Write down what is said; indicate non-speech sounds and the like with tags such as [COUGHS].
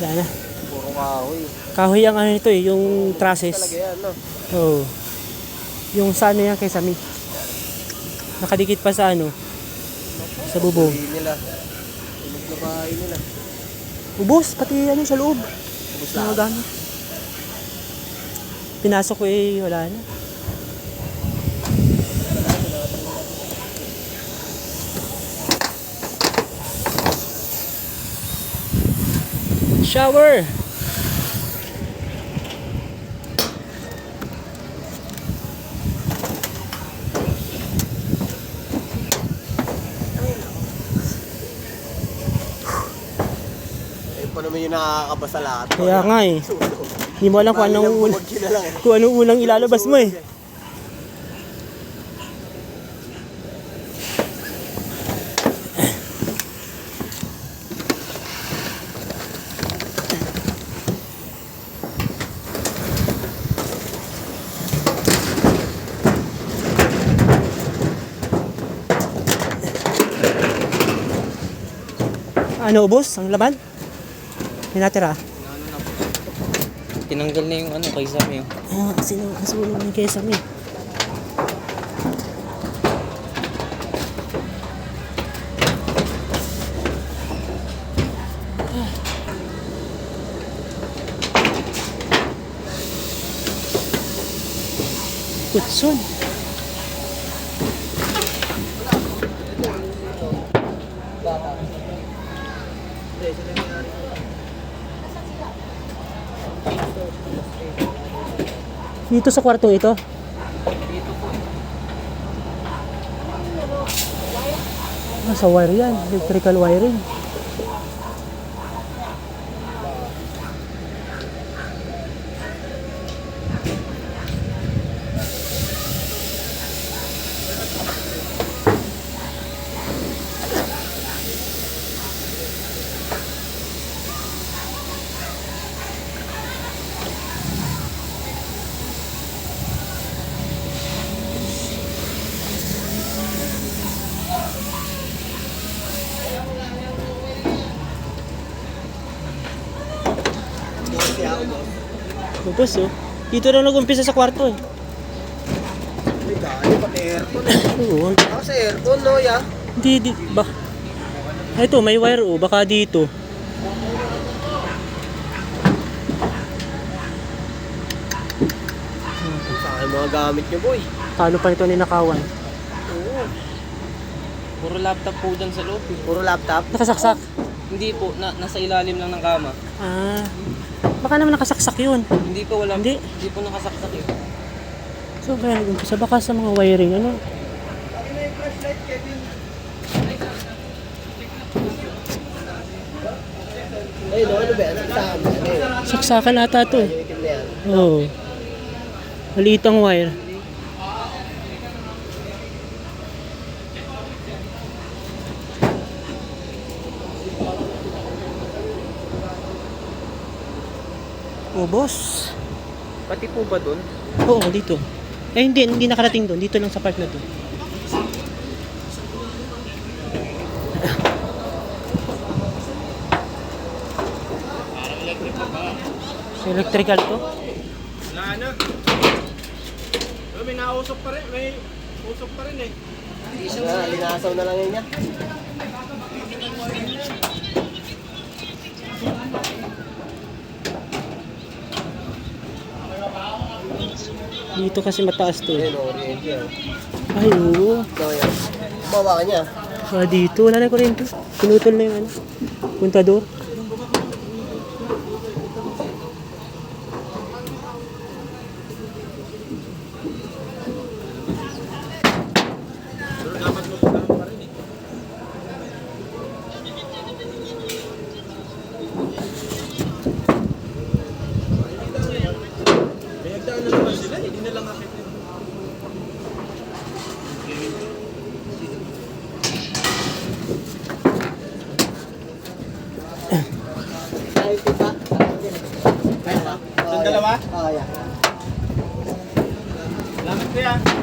Wala na. Puro kahoy. Kahoy ang ano nito eh, yung Talaga trusses. yan, no? Oo. Yung sa ano yan kay Sami. Nakadikit pa sa ano. Sa bubong. Nila. Tulog na bahay nila. Ubos, pati ano sa loob. Ubus lahat. Pinasok ko eh, wala na. Shower! Pa naman yung nakakabasa lahat. Kaya nga eh. Hindi mo alam kung anong, eh. kung anong unang ilalabas mo eh. Ano, ubos? Ang laman? May natira? Tinanggal na yung ano kay Sam yung. Ah, sino kasulong ng kesame? Kutson. Dito sa kwartong ito? Ah, sa wire yan. Electrical wiring. Tapos oh. Dito na nag-umpisa sa kwarto eh. May dali pati aircon eh. [COUGHS] Oo. Ako sa aircon, no, ya? Hindi, di, ba? Ah, Ito, may wire oh. Baka dito. Saan mga gamit niyo, boy? Paano pa ito ninakawan? Puro laptop po dyan sa loob. eh. Puro laptop. Nakasaksak. Hindi po, na, nasa ilalim lang ng kama. Ah. Baka naman nakasaksak yun. Hindi po wala. Hindi. Hindi po nakasaksak eh. So, kaya nag-umpisa. Baka sa mga wiring, ano? Ayun, no, ano ba yan? Saan? Ano yun? Saksakan ata to. Yung itim na yan. Oo. Maliit ang wire. Oh, boss. Pati po ba dun? Oo, dito. Eh, hindi. Hindi nakarating doon. Dito lang sa part na to. Sa electrical to? Na ano? May nausok pa rin, may usok pa rin eh. Ah, linasaw na lang yun niya. Dito kasi mataas to. eh. Ayun, no, oriente yan. Ay, oo. So, yan. Bawa ka niya. Ah, dito. Wala na kuryente. Pinutol na yung ano. Puntador. Pinagdaan na naman sila, hindi na lang akit. Ay, tipa. Kaya ba? Yung dalawa? Oo, yan. Salamat ko yan.